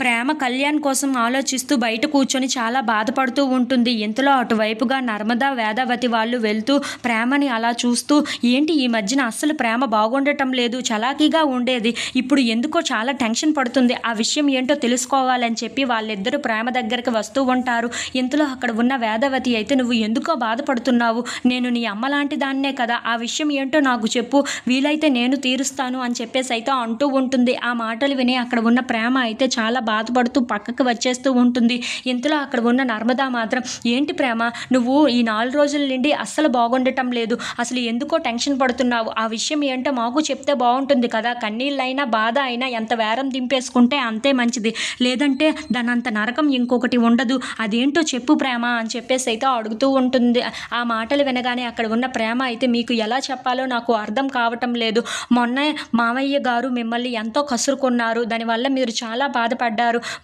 ప్రేమ కళ్యాణ్ కోసం ఆలోచిస్తూ బయట కూర్చొని చాలా బాధపడుతూ ఉంటుంది. ఇంతలో అటువైపుగా నర్మదా వేదావతి వాళ్ళు వెళ్తూ ప్రేమని అలా చూస్తూ ఏంటి ఈ మధ్యన అస్సలు ప్రేమ బాగుండటం లేదు చలాకీగా ఉండేది. ఇప్పుడు ఎందుకో చాలా టెన్షన్ పడుతుంది. ఆ విషయం ఏంటో తెలుసుకోవాలని చెప్పి వాళ్ళిద్దరూ ప్రేమ దగ్గరికి వస్తూ ఉంటారు. ఇంతలో అక్కడ ఉన్న వేదవతి అయితే నువ్వు ఎందుకో బాధపడుతున్నావు? నేను నీ అమ్మ లాంటి దాన్నే కదా. ఆ విషయం ఏంటో నాకు చెప్పు. వీలైతే నేను తీరుస్తాను అని చెప్పేసి అయితే అంటూ ఉంటుంది. ఆ మాటలు విని అక్కడ ఉన్న ప్రేమ అయితే చాలా బాధపడుతూ పక్కకు వచ్చేస్తూ ఉంటుంది. ఇంతలో అక్కడ ఉన్న నర్మదా మాత్రం ఏంటి ప్రేమ నువ్వు ఈ నాలుగు రోజుల నుండి అస్సలు బాగుండటం లేదు. అసలు ఎందుకో టెన్షన్ పడుతున్నావు? ఆ విషయం ఏంటో మాకు చెప్తే బాగుంటుంది కదా. కన్నీళ్ళైనా బాధ అయినా ఎంత వేరం దింపేసుకుంటే అంతే మంచిది. లేదంటే దానంత నరకం ఇంకొకటి ఉండదు. అదేంటో చెప్పు ప్రేమ అని చెప్పేసి అయితే అడుగుతూ ఉంటుంది. ఆ మాటలు వినగానే అక్కడ ఉన్న ప్రేమ అయితే మీకు ఎలా చెప్పాలో నాకు అర్థం కావటం లేదు. మొన్న మామయ్య గారు మిమ్మల్ని ఎంతో కసురుకున్నారు. దానివల్ల మీరు చాలా బాధపడ్డారు.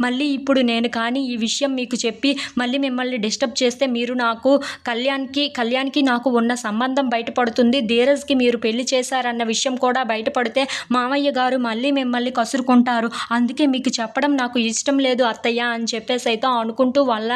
మళ్ళీ ఇప్పుడు నేను కానీ ఈ విషయం మీకు చెప్పి మళ్ళీ మిమ్మల్ని డిస్టర్బ్ చేస్తే మీరు నాకు కళ్యాణ్కి కళ్యాణ్కి నాకు ఉన్న సంబంధం బయటపడుతుంది. ధీరజ్కి మీరు పెళ్ళి చేశారన్న విషయం కూడా బయటపడితే మామయ్య గారు మళ్ళీ మిమ్మల్ని కసురుకుంటారు. అందుకే మీకు చెప్పడం నాకు ఇష్టం లేదు అత్తయ్య అని చెప్పేసి అయితే అనుకుంటూ వాళ్ళ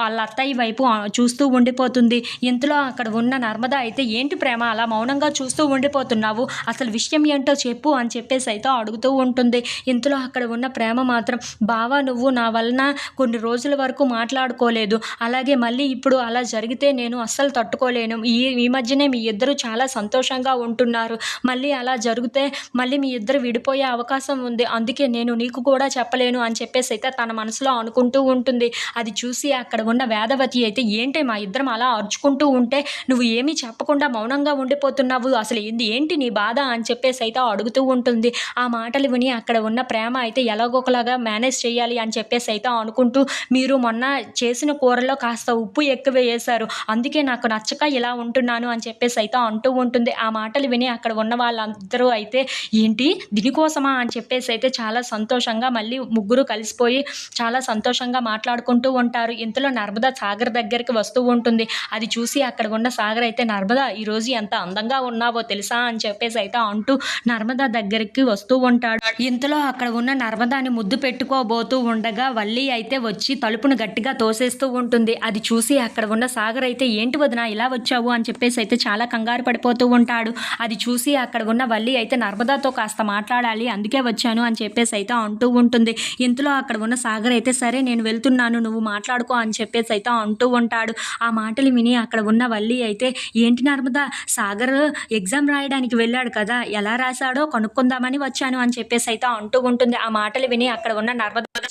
వాళ్ళ అత్తయ్య వైపు చూస్తూ ఉండిపోతుంది. ఇంతలో అక్కడ ఉన్న నర్మద అయితే ఏంటి ప్రేమ అలా మౌనంగా చూస్తూ ఉండిపోతున్నావు? అసలు విషయం ఏంటో చెప్పు అని చెప్పేసి అయితే అడుగుతూ ఉంటుంది. ఇంతలో అక్కడ ఉన్న ప్రేమ మాత్రం బావా నువ్వు నా వలన కొన్ని రోజుల వరకు మాట్లాడుకోలేదు. అలాగే మళ్ళీ ఇప్పుడు అలా జరిగితే నేను అస్సలు తట్టుకోలేను. ఈ ఈ మధ్యనే మీ ఇద్దరు చాలా సంతోషంగా ఉంటున్నారు. మళ్ళీ అలా జరిగితే మళ్ళీ మీ ఇద్దరు విడిపోయే అవకాశం ఉంది. అందుకే నేను నీకు కూడా చెప్పలేను అని చెప్పేసి అయితే తన మనసులో అనుకుంటూ ఉంటుంది. అది చూసి అక్కడ ఉన్న వేదవతి అయితే ఏంటి మా ఇద్దరం అలా అరుచుకుంటూ ఉంటే నువ్వు ఏమీ చెప్పకుండా మౌనంగా ఉండిపోతున్నావు? అసలు ఏంది ఏంటి నీ బాధ? అని చెప్పేసి అయితే అడుగుతూ ఉంటుంది. ఆ మాటలు విని అక్కడ ఉన్న ప్రేమ అయితే ఎలాగోకలాగా మేనేజ్ చేయాలి అని చెప్పేసి అయితే అనుకుంటూ మీరు మొన్న చేసిన కూరలో కాస్త ఉప్పు ఎక్కువ వేశారు. అందుకే నాకు నచ్చక ఇలా ఉంటున్నాను అని చెప్పేసి అయితే అంటూ ఉంటుంది. ఆ మాటలు విని అక్కడ ఉన్న వాళ్ళందరూ అయితే ఏంటి? దీనికోసమా అని చెప్పేసి అయితే చాలా సంతోషంగా మళ్ళీ ముగ్గురు కలిసిపోయి చాలా సంతోషంగా మాట్లాడుకుంటూ ఉంటారు. ఇంతలో నర్మదా సాగర్ దగ్గరికి వస్తూ ఉంటుంది. అది చూసి అక్కడ ఉన్న సాగర్ అయితే నర్మదా ఈరోజు ఎంత అందంగా ఉన్నావో తెలుసా? అని చెప్పేసి అయితే అంటూ నర్మదా దగ్గరికి వస్తూ ఉంటాడు. ఇంతలో అక్కడ ఉన్న నర్మదాని ముద్దు పెట్టుకోబోతూ ఉండగా వల్లి అయితే వచ్చి తలుపును గట్టిగా తోసేస్తూ ఉంటుంది. అది చూసి అక్కడ ఉన్న సాగర్ అయితే ఏంటి వదిన ఇలా వచ్చావు? అని చెప్పేసి అయితే చాలా కంగారు పడిపోతూ ఉంటాడు. అది చూసి అక్కడ ఉన్న వల్లి అయితే నర్మదాతో కాస్త మాట్లాడాలి అందుకే వచ్చాను అని చెప్పేసి అయితే అంటూ ఉంటుంది. ఇంతలో అక్కడ ఉన్న సాగర్ అయితే సరే నేను వెళ్తున్నాను నువ్వు మాట్లాడుకో అని చెప్పేసి అయితే అంటూ ఉంటాడు. ఆ మాటలు విని అక్కడ ఉన్న వల్లి అయితే ఏంటి నర్మదా సాగర్ ఎగ్జామ్ రాయడానికి వెళ్ళాడు కదా ఎలా రాశాడో కనుక్కుందామని వచ్చాను అని చెప్పేసి అయితే అంటూ ఉంటుంది. ఆ మాటలు విని అక్కడ ఉన్న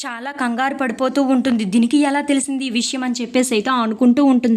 చాలా కంగారు పడిపోతూ ఉంటుంది. దీనికి ఎలా తెలిసింది ఈ విషయం అని చెప్పేసి అయితే అనుకుంటూ ఉంటుంది.